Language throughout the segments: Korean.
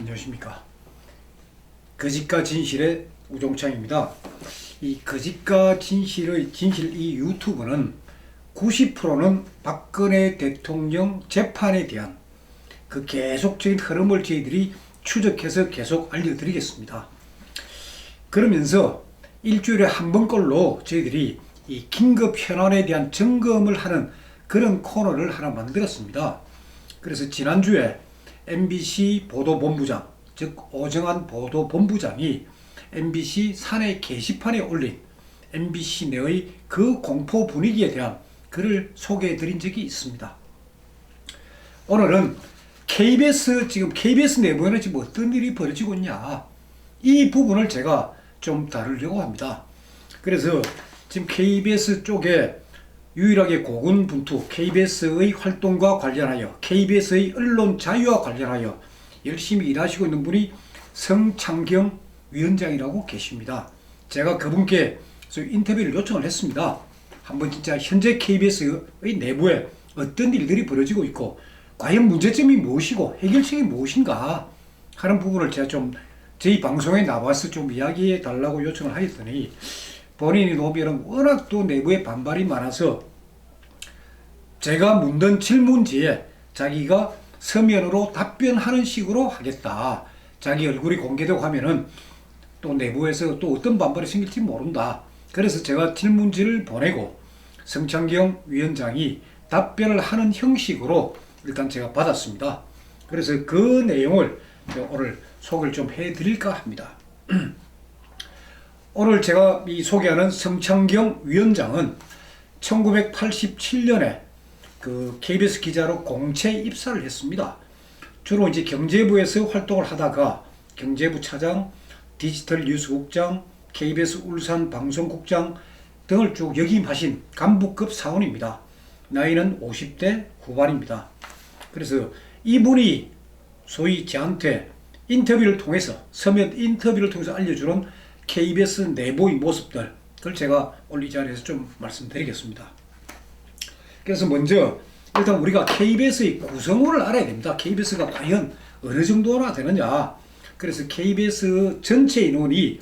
안녕하십니까. 거짓과 진실의 우종창입니다. 이 거짓과 진실의 진실 이 유튜브는 90%는 박근혜 대통령 재판에 대한 그 계속적인 흐름을 저희들이 추적해서 계속 알려드리겠습니다. 그러면서 일주일에 한 번꼴로 저희들이 이 긴급 현안에 대한 점검을 하는 그런 코너를 하나 만들었습니다. 그래서 지난주에 MBC 보도본부장, 즉 오정환 보도본부장이 MBC 사내 게시판에 올린 MBC 내의 그 공포 분위기에 대한 글을 소개해 드린 적이 있습니다. 오늘은 KBS 지금 KBS 내부에는 지금 어떤 일이 벌어지고 있냐 이 부분을 제가 좀 다루려고 합니다. 그래서 지금 KBS 쪽에 유일하게 고군분투 KBS의 활동과 관련하여 KBS의 언론 자유와 관련하여 열심히 일하시고 있는 분이 성창경 위원장이라고 계십니다. 제가 그분께 인터뷰를 요청을 했습니다. 한번 진짜 현재 KBS의 내부에 어떤 일들이 벌어지고 있고 과연 문제점이 무엇이고 해결책이 무엇인가 하는 부분을 제가 좀 저희 방송에 나와서 좀 이야기해 달라고 요청을 하였더니 본인이 노비는 워낙 또 내부에 반발이 많아서 제가 묻는 질문지에 자기가 서면으로 답변하는 식으로 하겠다. 자기 얼굴이 공개되고 하면은 또 내부에서 또 어떤 반발이 생길지 모른다. 그래서 제가 질문지를 보내고 성창경 위원장이 답변을 하는 형식으로 일단 제가 받았습니다. 그래서 그 내용을 오늘 소개를 좀 해드릴까 합니다. 오늘 제가 이 소개하는 성창경 위원장은 1987년에 그 KBS 기자로 공채 입사를 했습니다. 주로 이제 경제부에서 활동을 하다가 경제부 차장, 디지털 뉴스국장, KBS 울산 방송국장 등을 쭉 역임하신 간부급 사원입니다. 나이는 50대 후반입니다. 그래서 이분이 소위 저한테 인터뷰를 통해서 서면 인터뷰를 통해서 알려주는 KBS 내부의 모습들 그걸 제가 오늘 이 자리에서 좀 말씀드리겠습니다. 그래서 먼저 일단 우리가 KBS의 구성원을 알아야 됩니다. KBS가 과연 어느 정도나 되느냐. 그래서 KBS 전체 인원이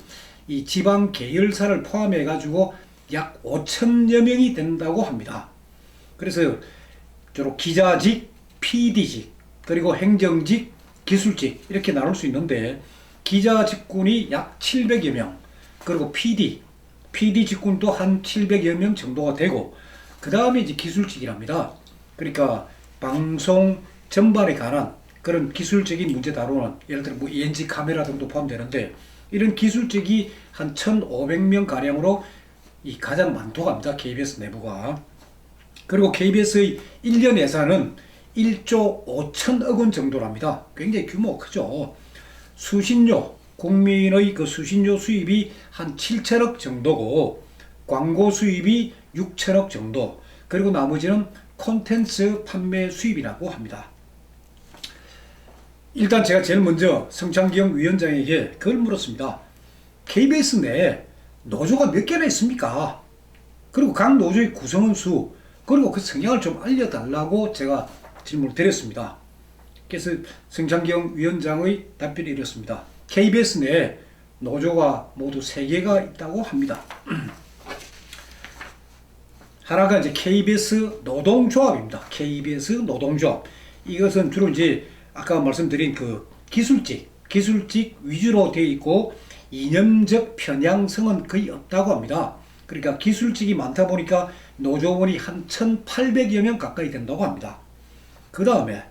이 지방 계열사를 포함해 가지고 약 5천여 명이 된다고 합니다. 그래서 주로 기자직, PD직, 그리고 행정직, 기술직 이렇게 나눌 수 있는데 기자 직군이 약 700여 명, 그리고 PD, PD 직군도 한 700여 명 정도가 되고 그 다음에 이제 기술직이랍니다. 그러니까 방송 전반에 관한 그런 기술적인 문제 다루는 예를 들어 뭐 ENG 카메라 등도 포함되는데 이런 기술직이 한 1,500명 가량으로 이 가장 많다고 합니다. KBS 내부가. 그리고 KBS의 1년 예산은 1조 5천억 원 정도랍니다. 굉장히 규모가 크죠. 수신료, 국민의 그 수신료 수입이 한 7천억 정도고 광고 수입이 6천억 정도 그리고 나머지는 콘텐츠 판매 수입이라고 합니다. 일단 제가 제일 먼저 성창경 위원장에게 그걸 물었습니다. KBS 내에 노조가 몇 개나 있습니까? 그리고 각 노조의 구성원 수 그리고 그 성향을 좀 알려달라고 제가 질문을 드렸습니다. 그래서 성창경 위원장의 답변이 이렇습니다. KBS 내에 노조가 모두 3개가 있다고 합니다. 하나가 이제 KBS 노동조합입니다. KBS 노동조합. 이것은 주로 이제 아까 말씀드린 그 기술직, 기술직 위주로 되어 있고 이념적 편향성은 거의 없다고 합니다. 그러니까 기술직이 많다 보니까 노조원이 한 1,800여 명 가까이 된다고 합니다. 그 다음에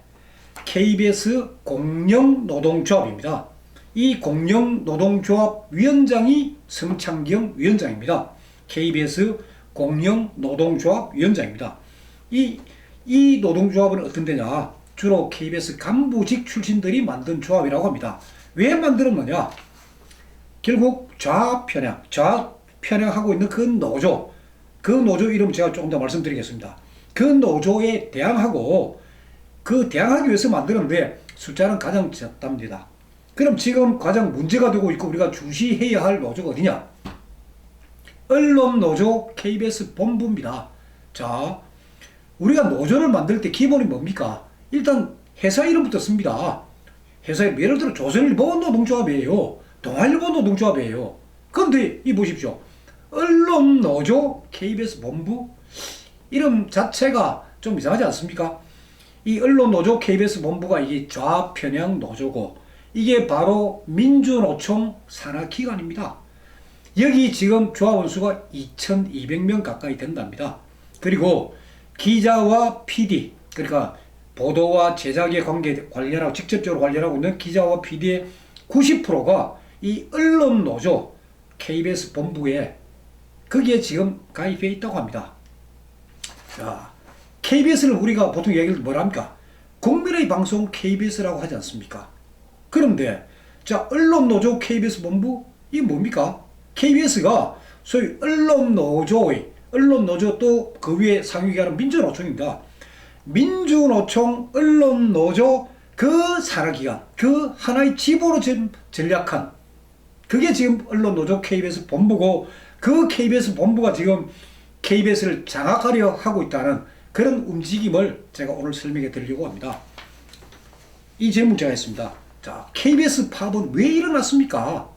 KBS 공영노동조합입니다. 이 공영노동조합 위원장이 성창경 위원장입니다. KBS 공영노동조합 위원장입니다. 이, 이 노동조합은 어떤 데냐? 주로 KBS 간부직 출신들이 만든 조합이라고 합니다. 왜 만들었느냐? 결국 좌편향, 좌편향하고 있는 그 노조, 그 노조 이름 제가 조금 더 말씀드리겠습니다. 그 노조에 대항하고 그 대항하기 위해서 만드는데 숫자는 가장 적답니다. 그럼 지금 가장 문제가 되고 있고 우리가 주시해야 할 노조가 어디냐? 언론 노조 KBS 본부입니다. 자, 우리가 노조를 만들 때 기본이 뭡니까? 일단 회사 이름부터 씁니다. 회사에 예를 들어 조선일보 노동조합이에요. 동아일보 노동조합이에요. 그런데 이 보십시오. 언론 노조 KBS 본부 이름 자체가 좀 이상하지 않습니까? 이 언론 노조 KBS 본부가 이게 좌편향 노조고 이게 바로 민주노총 산하기관입니다. 여기 지금 조합원 수가 2,200명 가까이 된답니다. 그리고 기자와 PD 그러니까 보도와 제작에 관계 관련하고 직접적으로 관련하고 있는 기자와 PD의 90%가 이 언론 노조 KBS 본부에 거기에 지금 가입해 있다고 합니다. 자, KBS를 우리가 보통 얘기를 뭐랍니까? 국민의 방송 KBS라고 하지 않습니까? 그런데 자 언론 노조 KBS 본부 이 뭡니까? KBS가 소위 언론 노조의 언론 노조 또 그 위에 상위기관은 민주노총입니다. 민주노총 언론 노조 그 산하기관 그 하나의 지보로 지금 전략한 그게 지금 언론 노조 KBS 본부고 그 KBS 본부가 지금 KBS를 장악하려 하고 있다는 그런 움직임을 제가 오늘 설명해 드리려고 합니다. 이 질문 제가 했습니다. 자, KBS 파업은 왜 일어났습니까?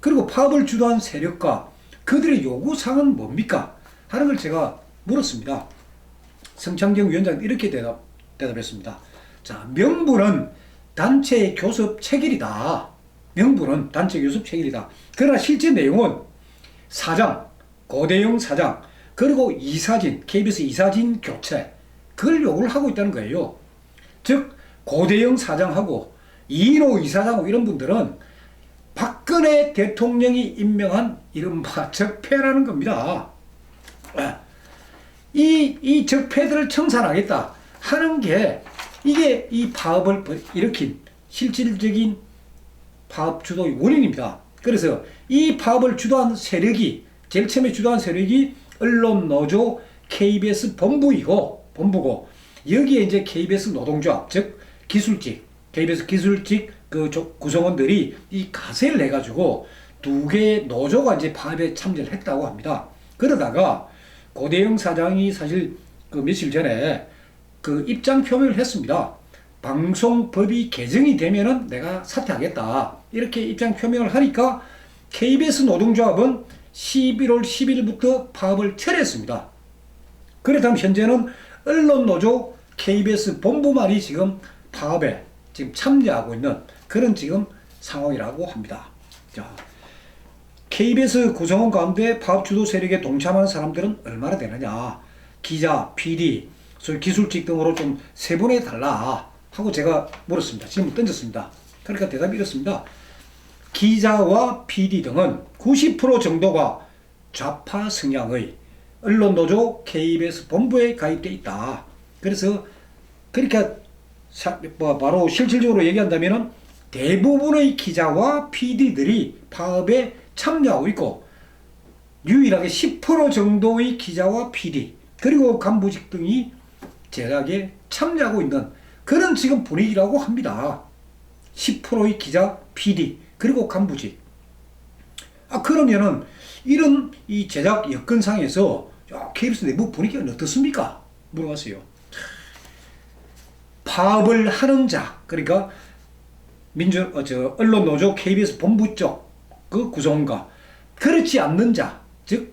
그리고 파업을 주도한 세력과 그들의 요구사항은 뭡니까? 하는 걸 제가 물었습니다. 성창경 위원장은 이렇게 대답, 대답했습니다. 자, 명분은 단체의 교섭 체결이다. 명분은 단체 교섭 체결이다. 그러나 실제 내용은 사장, 고대영 사장, 그리고 이사진, KBS 이사진 교체, 그걸 요구를 하고 있다는 거예요. 즉, 고대영 사장하고 이인호 이사장하고 이런 분들은 박근혜 대통령이 임명한 이른바 적폐라는 겁니다. 이, 이 적폐들을 청산하겠다 하는 게 이게 이 파업을 일으킨 실질적인 파업 주도의 원인입니다. 그래서 이 파업을 주도한 세력이 제일 처음에 주도한 세력이 언론 노조 KBS 본부이고 본부고 여기에 이제 KBS 노동조합 즉 기술직 KBS 기술직 그 조- 구성원들이 이 가세를 내 가지고 두 개의 노조가 이제 파업에 참여를 했다고 합니다. 그러다가 고대영 사장이 사실 그 며칠 전에 그 입장 표명을 했습니다. 방송법이 개정이 되면은 내가 사퇴하겠다. 이렇게 입장 표명을 하니까 KBS 노동조합은 11월 10일부터 파업을 철회했습니다. 그렇다면 현재는 언론노조 KBS 본부만이 지금 파업에 지금 참여하고 있는 그런 지금 상황이라고 합니다. 자, KBS 구성원 가운데 파업 주도 세력에 동참하는 사람들은 얼마나 되느냐? 기자, PD, 소위 기술직 등으로 좀 세분해 달라 하고 제가 물었습니다. 질문 던졌습니다. 그러니까 대답이 이렇습니다. 기자와 PD 등은 90% 정도가 좌파 성향의 언론노조 KBS 본부에 가입돼 있다. 그래서 그렇게 사- 뭐 바로 실질적으로 얘기한다면은 대부분의 기자와 PD들이 파업에 참여하고 있고 유일하게 10% 정도의 기자와 PD 그리고 간부직 등이 제작에 참여하고 있는 그런 지금 분위기라고 합니다. 10%의 기자, PD 그리고 간부직. 아 그러면은 이런 이 제작 여건상에서 야, KBS 내부 분위기가 어떻습니까? 물어봤어요. 파업을 하는 자 그러니까 민주 어, 저 언론 노조 KBS 본부 쪽 그 구성원과 그렇지 않는 자, 즉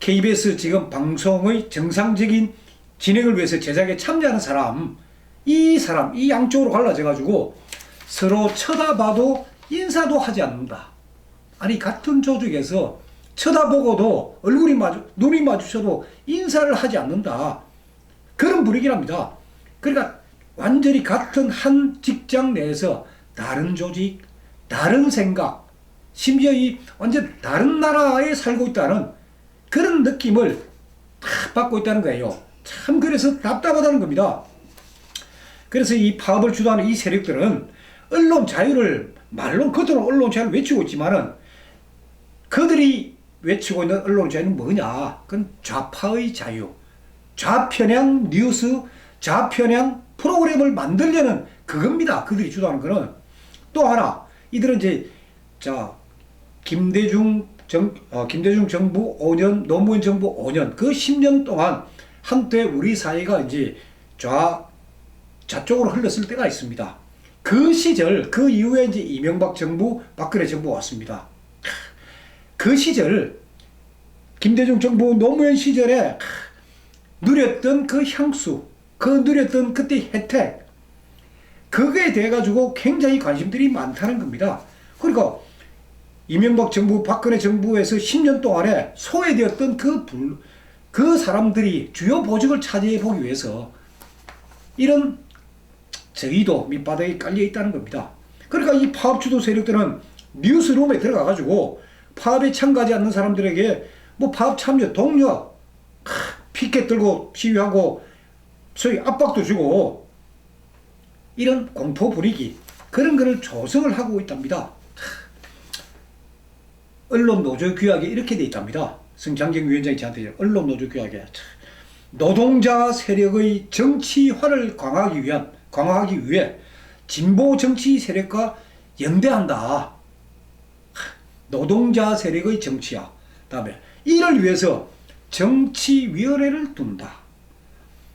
KBS 지금 방송의 정상적인 진행을 위해서 제작에 참여하는 사람, 이 사람, 이 양쪽으로 갈라져 가지고 서로 쳐다봐도 인사도 하지 않는다. 아니 같은 조직에서 쳐다보고도 얼굴이 마주 눈이 마주쳐도 인사를 하지 않는다. 그런 분위기랍니다. 그러니까 완전히 같은 한 직장 내에서 다른 조직, 다른 생각, 심지어 이 완전 다른 나라에 살고 있다는 그런 느낌을 다 받고 있다는 거예요. 참 그래서 답답하다는 겁니다. 그래서 이 파업을 주도하는 이 세력들은 언론 자유를 말론 겉으로 언론 자유를 외치고 있지만은 그들이 외치고 있는 언론 자유는 뭐냐? 그건 좌파의 자유, 좌편향 뉴스, 좌편향 프로그램을 만들려는 그겁니다. 그들이 주도하는 거는 또 하나 이들은 이제 자 김대중 정 어, 김대중 정부 5년 노무현 정부 5년 그 10년 동안 한때 우리 사회가 이제 좌 좌쪽으로 흘렀을 때가 있습니다. 그 시절 그 이후에 이제 이명박 정부 박근혜 정부 왔습니다. 그 시절 김대중 정부 노무현 시절에 누렸던 그 향수, 그 누렸던 그때 혜택, 그거에 대해 가지고 굉장히 관심들이 많다는 겁니다. 그러니까 이명박 정부, 박근혜 정부에서 10년 동안에 소외되었던 그 불, 그 사람들이 주요 보직을 차지해 보기 위해서 이런 저희도 밑바닥에 깔려 있다는 겁니다. 그러니까 이 파업 주도 세력들은 뉴스룸에 들어가 가지고 파업에 참가하지 않는 사람들에게 뭐 파업 참여 동료 피켓 들고 시위하고 소위 압박도 주고 이런 공포 부리기 그런 거를 조성을 하고 있답니다. 언론 노조 규약에 이렇게 돼 있답니다. 성장경 위원장이 저한테 언론 노조 규약에 노동자 세력의 정치화를 강화하기 위한 강화하기 위해 진보 정치 세력과 연대한다. 노동자 세력의 정치화. 다음에 이를 위해서 정치위원회를 둔다.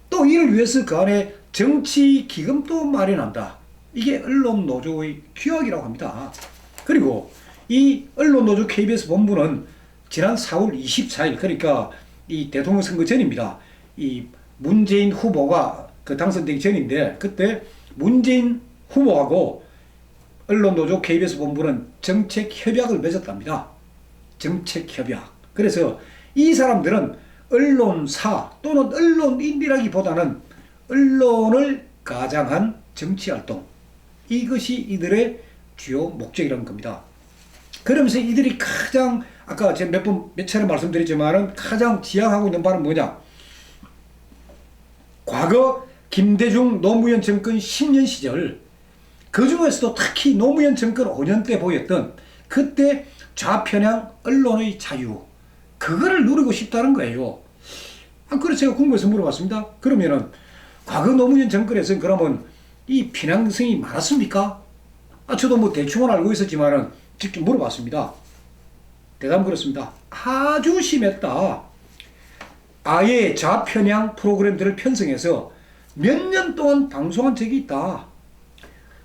또 이를 위해서 그 안에 정치기금도 마련한다. 이게 언론노조의 규약이라고 합니다. 그리고 이 언론노조 KBS 본부는 지난 4월 24일 그러니까 이 대통령 선거 전입니다. 이 문재인 후보가 그 당선되기 전인데 그때 문재인 후보하고 언론노조 KBS 본부는 정책 협약을 맺었답니다. 정책 협약. 그래서 이 사람들은 언론사 또는 언론인이라기보다는 언론을 가장한 정치 활동 이것이 이들의 주요 목적이라는 겁니다. 그러면서 이들이 가장 아까 제가 몇 번 몇 차례 말씀드렸지만은 가장 지향하고 있는 바는 뭐냐? 과거 김대중 노무현 정권 10년 시절 그 중에서도 특히 노무현 정권 5년 때 보였던 그때 좌편향 언론의 자유 그거를 누리고 싶다는 거예요. 아, 그래서 제가 궁금해서 물어봤습니다. 그러면은 과거 노무현 정권에서 그러면 이 편향성이 많았습니까? 아, 저도 뭐 대충은 알고 있었지만은 직접 물어봤습니다. 대답 그렇습니다. 아주 심했다. 아예 좌편향 프로그램들을 편성해서 몇 년 동안 방송한 적이 있다.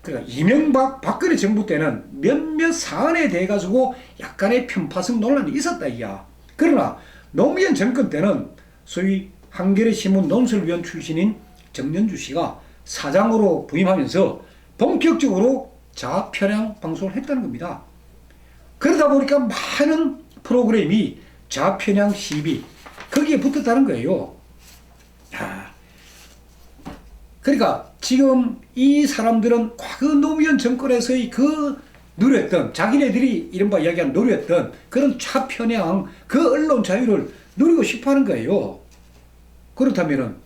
그러니까 이명박 박근혜 정부 때는 몇몇 사안에 대해 가지고 약간의 편파성 논란이 있었다 이야. 그러나 노무현 정권 때는 소위 한겨레 신문 논설위원 출신인 정년주 씨가 사장으로 부임하면서 본격적으로 좌편향 방송을 했다는 겁니다. 그러다 보니까 많은 프로그램이 좌편향 시비 거기에 붙었다는 거예요. 야. 그러니까 지금 이 사람들은 과거 노무현 정권에서의 그 누렸던 자기네들이 이른바 이야기한 누렸던 그런 좌편향 그 언론 자유를 누리고 싶어하는 거예요. 그렇다면은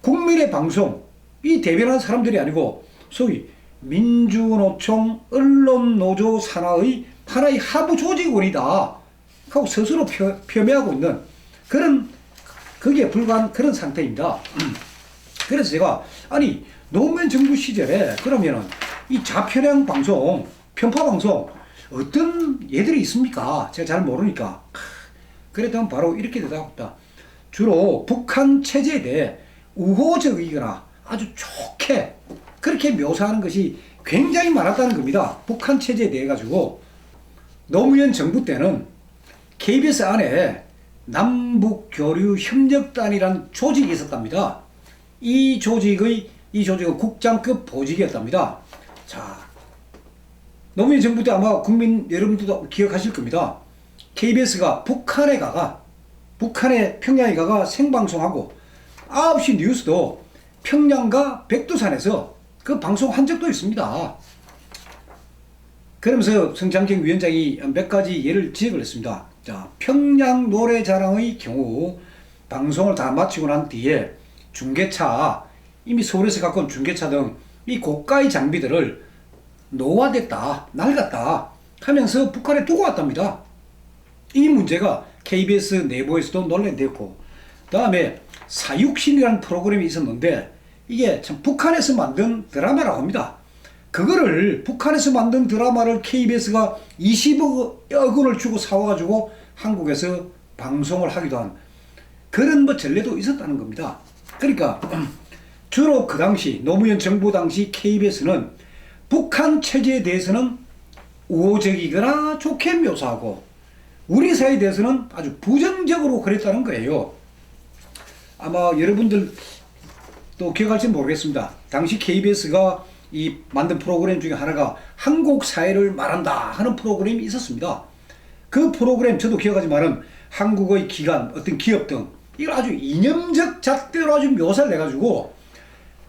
국민의 방송 이 대변하는 사람들이 아니고 소위 민주노총 언론노조 산하의 하나의 하부 조직원이다 하고 스스로 표, 표명하고 있는 그런 거기에 불과한 그런 상태입니다. 그래서 제가 아니 노무현 정부 시절에 그러면은 이 좌편향 방송 편파 방송 어떤 예들이 있습니까? 제가 잘 모르니까 그랬더니 바로 이렇게 대답합니다. 주로 북한 체제에 대해 우호적이거나 아주 좋게 그렇게 묘사하는 것이 굉장히 많았다는 겁니다. 북한 체제에 대해 가지고 노무현 정부 때는 KBS 안에 남북 교류 협력단이라는 조직이 있었답니다. 이 조직의 이 조직은 국장급 보직이었답니다. 자, 노무현 정부 때 아마 국민 여러분들도 기억하실 겁니다. KBS가 북한에 가가 북한의 평양에 가가 생방송하고 9시 뉴스도 평양과 백두산에서 그 방송한 적도 있습니다. 그러면서 성장경 위원장이 몇 가지 예를 지어버렸습니다. 자, 평양 노래자랑의 경우 방송을 다 마치고 난 뒤에 중계차, 이미 서울에서 갖고 온 중계차 등 이 고가의 장비들을 노화됐다, 낡았다 하면서 북한에 두고 왔답니다. 이 문제가 KBS 내부에서도 논란됐고, 다음에 사육신이라는 프로그램이 있었는데, 이게 참 북한에서 만든 드라마라고 합니다. 그거를 북한에서 만든 드라마를 KBS가 20억 원을 주고 사와가지고 한국에서 방송을 하기도 한 그런 뭐 전례도 있었다는 겁니다. 그러니까 주로 그 당시 노무현 정부 당시 KBS는 북한 체제에 대해서는 우호적이거나 좋게 묘사하고 우리 사회에 대해서는 아주 부정적으로 그랬다는 거예요. 아마 여러분들 또 기억할지 모르겠습니다. 당시 KBS가 이 만든 프로그램 중에 하나가 한국 사회를 말한다 하는 프로그램이 있었습니다. 그 프로그램 저도 기억하지만은 한국의 기관, 어떤 기업 등 이걸 아주 이념적 잣대로 아주 묘사를 해가지고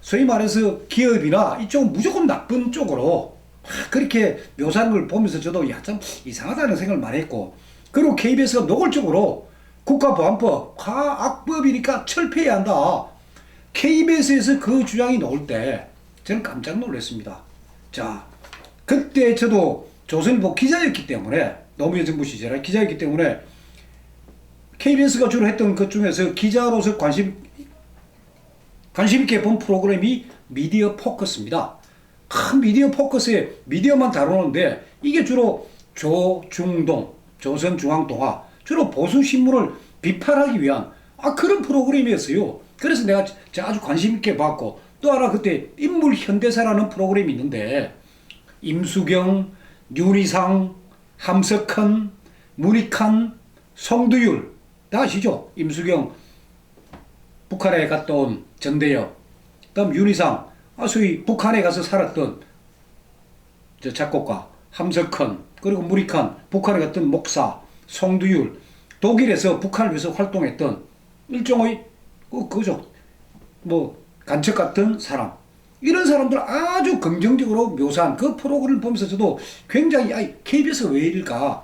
소위 말해서 기업이나 이쪽은 무조건 나쁜 쪽으로 막 그렇게 묘사하는 걸 보면서 저도 야 참 이상하다는 생각을 많이 했고 그리고 KBS가 노골적으로 국가보안법 과악법이니까 철폐해야 한다. KBS에서 그 주장이 나올 때 저는 깜짝 놀랐습니다. 자, 그때 저도 조선일보 기자였기 때문에 노무현 정부 시절에 기자였기 때문에 KBS가 주로 했던 것 중에서 기자로서 관심 관심 있게 본 프로그램이 미디어 포커스입니다. 큰 미디어 포커스에 미디어만 다루는데 이게 주로 조중동, 조선중앙동화 주로 보수 신문을 비판하기 위한 아 그런 프로그램이었어요. 그래서 내가 저 아주 관심 있게 봤고 또 하나 그때 인물 현대사라는 프로그램이 있는데 임수경, 윤희상, 함석헌, 문익환, 송두율 다 아시죠? 임수경. 북한에 갔다 온 전대엽. 그다음 윤희상. 아 소위 북한에 가서 살았던 저 작곡가 함석헌. 그리고 무리칸. 북한에 갔던 목사 송두율. 독일에서 북한을 위해서 활동했던 일종의 그 그죠? 뭐 간첩 같은 사람. 이런 사람들 아주 긍정적으로 묘사한 그 프로그램을 보면서 저도 굉장히 아 KBS가 왜 이럴까?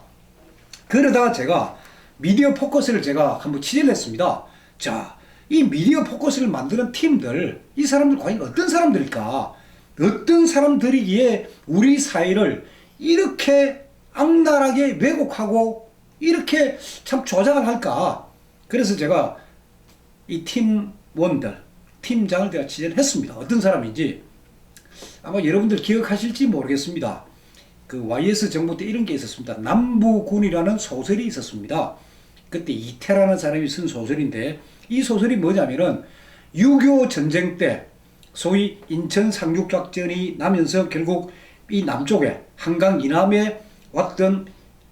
그러다가 제가 미디어 포커스를 제가 한번 취재를 했습니다. 자, 이 미디어 포커스를 만드는 팀들, 이 사람들 과연 어떤 사람들일까? 어떤 사람들이기에 우리 사회를 이렇게 악랄하게 왜곡하고 이렇게 참 조작을 할까? 그래서 제가 이 팀원들, 팀장을 제가 취재를 했습니다. 어떤 사람인지 아마 여러분들 기억하실지 모르겠습니다. 그 YS 정부 때 이런 게 있었습니다. 남부군이라는 소설이 있었습니다. 그때 이태라는 사람이 쓴 소설인데 이 소설이 뭐냐면은 6.25 전쟁 때 소위 인천 상륙작전이 나면서 결국 이 남쪽에 한강 이남에 왔던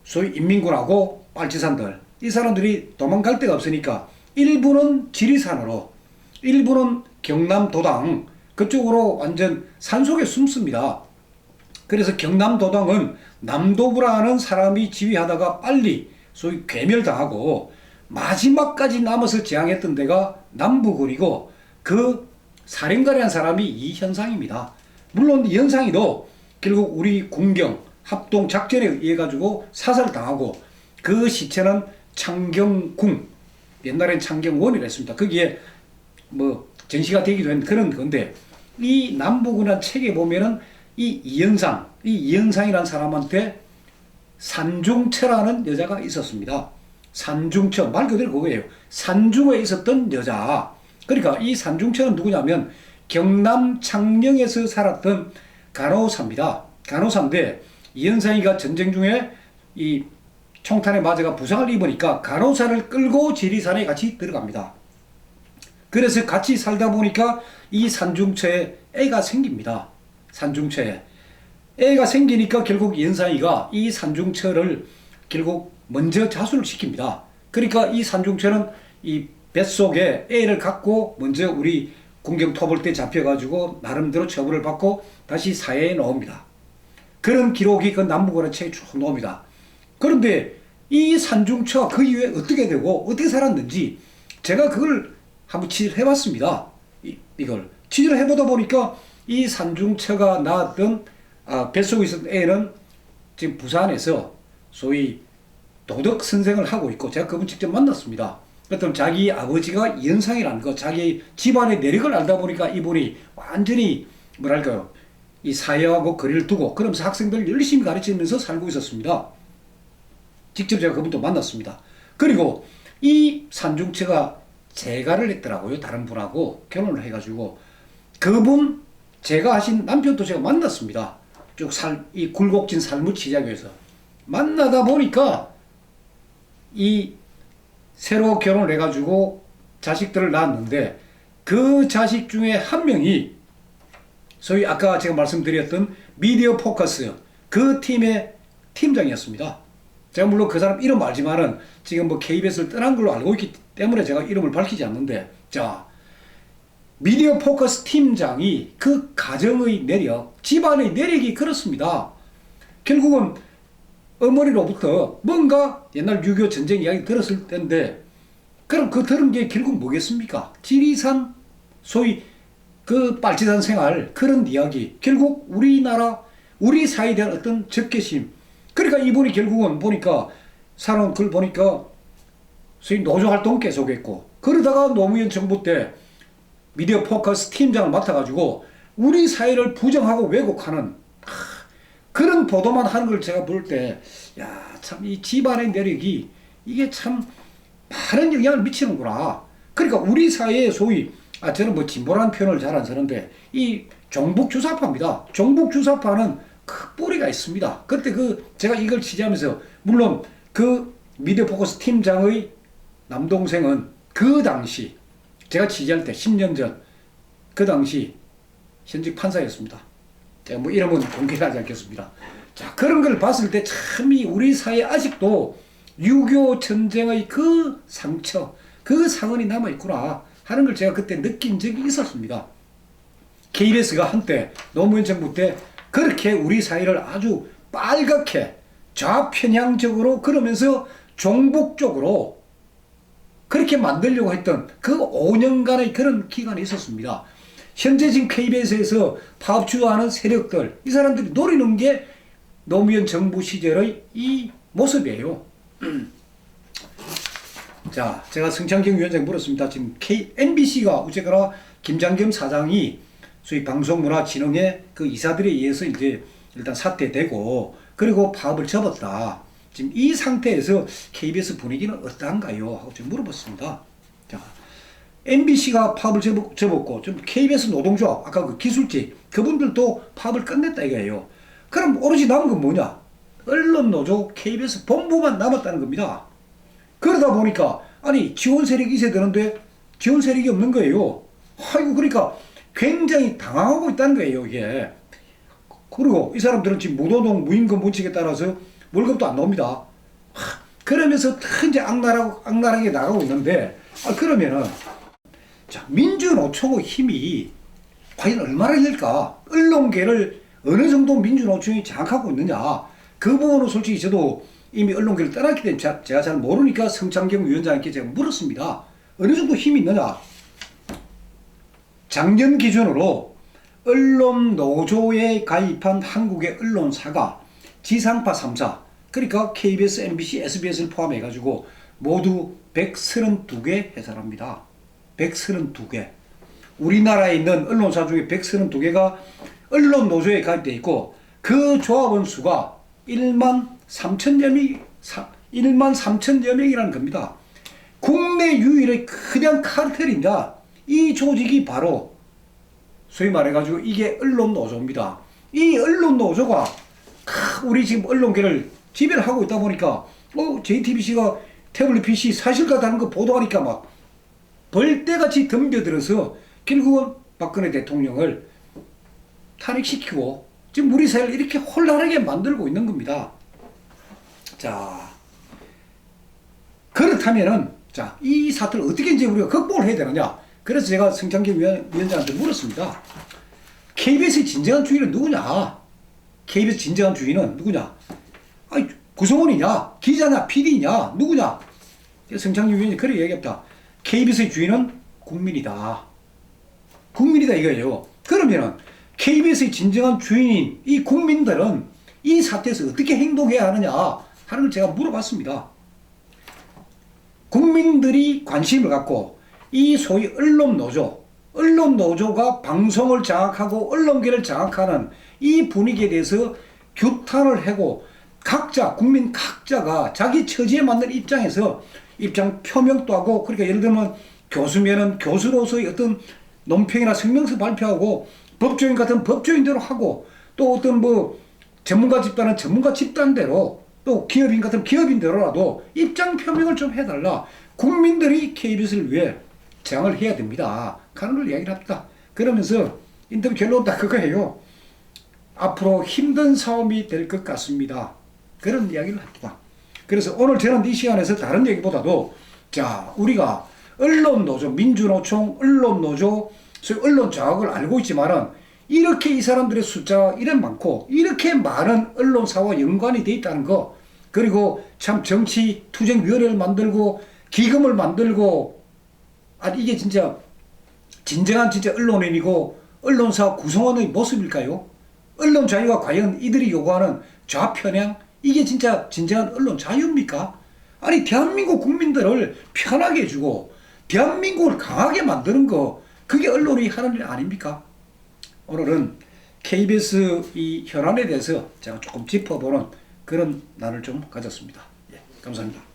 소위 인민군하고 빨치산들 이 사람들이 도망갈 데가 없으니까 일부는 지리산으로 일부는 경남 도당 그쪽으로 완전 산속에 숨습니다. 그래서 경남 도당은 남도부라는 사람이 지휘하다가 빨리 소위 괴멸당하고 마지막까지 남아서 제항했던 데가 남부군이고 그 사령관이라는 사람이 이 현상입니다. 물론 이 현상이도 결국 우리 군경 합동 작전에 의해 가지고 사살당하고 그 시체는 창경궁 옛날엔 창경원이라 했습니다. 거기에 뭐 전시가 되기도 한 그런 건데 이 남부군이라는 책에 보면은 이 이현상 이 이현상이라는 사람한테 산중처라는 여자가 있었습니다. 산중처 말 그대로 그거예요. 산중에 있었던 여자. 그러니까 이 산중처는 누구냐면 경남 창녕에서 살았던 간호사입니다. 간호사인데 이현상이가 전쟁 중에 이 총탄에 맞아가 부상을 입으니까 간호사를 끌고 지리산에 같이 들어갑니다. 그래서 같이 살다 보니까 이 산중처에 애가 생깁니다. 산중처에. 애가 생기니까 결국 연상이가 이 산중처를 결국 먼저 자수를 시킵니다. 그러니까 이 산중처는 이 뱃속에 애를 갖고 먼저 우리 군경 토벌 때 잡혀가지고 나름대로 처벌을 받고 다시 사회에 나옵니다. 그런 기록이 그 남북원의 책에 쭉 나옵니다. 그런데 이 산중처가 그 이후에 어떻게 되고 어떻게 살았는지 제가 그걸 한번 취재를 해봤습니다. 이, 이걸 취재를 해보다 보니까 이 산중처가 낳았던 아, 뱃속에 있었던 애는 지금 부산에서 소위 도덕 선생을 하고 있고 제가 그분 직접 만났습니다. 그랬더니 자기 아버지가 이현상이라는 거, 자기 집안의 내력을 알다 보니까 이분이 완전히 뭐랄까요, 이 사회하고 거리를 두고 그러면서 학생들 열심히 가르치면서 살고 있었습니다. 직접 제가 그분도 만났습니다. 그리고 이 산중채가 재가를 했더라고요. 다른 분하고 결혼을 해가지고 그분 제가 하신 남편도 제가 만났습니다. 쭉 살, 이 굴곡진 삶을 시작해서 만나다 보니까 이 새로 결혼을 해가지고 자식들을 낳았는데 그 자식 중에 한 명이 소위 아까 제가 말씀드렸던 미디어 포커스 그 팀의 팀장이었습니다. 제가 물론 그 사람 이름 알지만은 지금 뭐 KBS를 떠난 걸로 알고 있기 때문에 제가 이름을 밝히지 않는데 자 미디어 포커스 팀장이 그 가정의 내력, 집안의 내력이 그렇습니다. 결국은 어머니로부터 뭔가 옛날 6.25 전쟁 이야기 들었을 텐데 그럼 그 들은 게 결국 뭐겠습니까? 지리산 소위 그 빨치산 생활 그런 이야기 결국 우리나라 우리 사회에 대한 어떤 적개심 그러니까 이분이 결국은 보니까 사는 글 보니까 소위 노조 활동 계속했고 그러다가 노무현 정부 때 미디어 포커스 팀장을 맡아가지고 우리 사회를 부정하고 왜곡하는 하, 그런 보도만 하는 걸 제가 볼 때 야 참 이 집안의 내력이 이게 참 많은 영향을 미치는구나. 그러니까 우리 사회에 소위 아 저는 뭐 진보라는 표현을 잘 안 쓰는데 이 종북 주사파입니다. 종북 주사파는 큰 뿌리가 있습니다. 그때 그 제가 이걸 취재하면서 물론 그 미디어 포커스 팀장의 남동생은 그 당시 제가 취재할 때 10년 전 그 당시 현직 판사였습니다. 제가 뭐 이름은 공개하지 않겠습니다. 자 그런 걸 봤을 때 참 이 우리 사회 아직도 6.25 전쟁의 그 상처, 그 상흔이 남아있구나 하는 걸 제가 그때 느낀 적이 있었습니다. KBS가 한때 노무현 정부 때 그렇게 우리 사회를 아주 빨갛게 좌편향적으로 그러면서 종북 쪽으로 그렇게 만들려고 했던 그 5년간의 그런 기간이 있었습니다. 현재 지금 KBS에서 파업 주도하는 세력들, 이 사람들이 노리는 게 노무현 정부 시절의 이 모습이에요. 자, 제가 성창경 위원장 물었습니다. 지금 K, MBC가 어쨌거나 김장겸 사장이 소위 방송문화진흥회 그 이사들에 의해서 이제 일단 사퇴되고 그리고 파업을 접었다. 지금 이 상태에서 KBS 분위기는 어떠한가요? 하고 좀 물어봤습니다. 자, MBC가 파업을 접었- 접었고 좀 KBS 노동조합 아까 그 기술직 그분들도 파업을 끝냈다 이거예요. 그럼 오로지 남은 건 뭐냐? 언론 노조 KBS 본부만 남았다는 겁니다. 그러다 보니까 아니 지원 세력이 있어야 되는데 지원 세력이 없는 거예요. 아이고 그러니까 굉장히 당황하고 있다는 거예요 이게. 그리고 이 사람들은 지금 무노동 무임금 원칙에 따라서 월급도 안 나옵니다. 하, 그러면서 다 이제 악랄하고 악랄하게 나가고 있는데 아 그러면은 자 민주노총의 힘이 과연 얼마나 될까? 언론계를 어느 정도 민주노총이 장악하고 있느냐? 그 부분은 솔직히 저도 이미 언론계를 떠났기 때문에 자- 제가 잘 모르니까 성창경 위원장께 제가 물었습니다. 어느 정도 힘이 있느냐? 작년 기준으로 언론 노조에 가입한 한국의 언론사가 지상파 3사 그러니까 KBS, MBC, SBS를 포함해 가지고 모두 132개 회사랍니다. 132개. 우리나라에 있는 언론사 중에 132개가 언론 노조에 가입돼 있고 그 조합원 수가 1만 3천여 명, 1만 3천여 명이라는 겁니다. 국내 유일의 그냥 카르텔입니다. 이 조직이 바로 소위 말해가지고 이게 언론 노조입니다. 이 언론 노조가 크, 우리 지금 언론계를 지배를 하고 있다 보니까 어 JTBC가 태블릿 PC 사실과다는 거 보도하니까 막 벌떼같이 덤벼들어서 결국은 박근혜 대통령을 탄핵시키고 지금 우리 사회를 이렇게 혼란하게 만들고 있는 겁니다. 자 그렇다면은 자이 사태를 어떻게 이제 우리가 극복을 해야 되느냐? 그래서 제가 성창기 위원, 위원장한테 물었습니다. KBS의 진정한 주인은 누구냐? KBS 진정한 주인은 누구냐? 아니, 구성원이냐? 기자냐? PD냐? 누구냐? 성창기 위원이 그렇게 얘기했다. KBS의 주인은 국민이다. 국민이다 이거예요. 그러면은 KBS의 진정한 주인인 이 국민들은 이 사태에서 어떻게 행동해야 하느냐 하는 걸 제가 물어봤습니다. 국민들이 관심을 갖고 이 소위 언론 노조, 언론 노조가 방송을 장악하고 언론계를 장악하는 이 분위기에 대해서 규탄을 하고 각자 국민 각자가 자기 처지에 맞는 입장에서 입장 표명도 하고 그러니까 예를 들면 교수면은 교수로서의 어떤 논평이나 성명서 발표하고 법조인 같은 법조인대로 하고 또 어떤 뭐 전문가 집단은 전문가 집단대로 또 기업인 같은 기업인대로라도 입장 표명을 좀 해달라. 국민들이 KBS를 위해 저항을 해야 됩니다. 하는 걸 이야기를 합니다. 그러면서 인터뷰 결론 다 그거예요. 앞으로 힘든 싸움이 될 것 같습니다. 그런 이야기를 합니다. 그래서 오늘 저는 이 시간에서 다른 얘기보다도 자 우리가 언론 노조, 민주노총, 언론 노조, 소위 언론 장악을 알고 있지만은 이렇게 이 사람들의 숫자가 이래 많고 이렇게 많은 언론사와 연관이 돼 있다는 거 그리고 참 정치 투쟁위원회를 만들고 기금을 만들고 아 이게 진짜 진정한 진짜 언론인이고 언론사 구성원의 모습일까요? 언론 자유가 과연 이들이 요구하는 좌편향 이게 진짜 진정한 언론 자유입니까? 아니 대한민국 국민들을 편하게 해주고 대한민국을 강하게 만드는 거 그게 언론이 하는 일 아닙니까? 오늘은 KBS 이 현안에 대해서 제가 조금 짚어보는 그런 날을 좀 가졌습니다. 예, 감사합니다.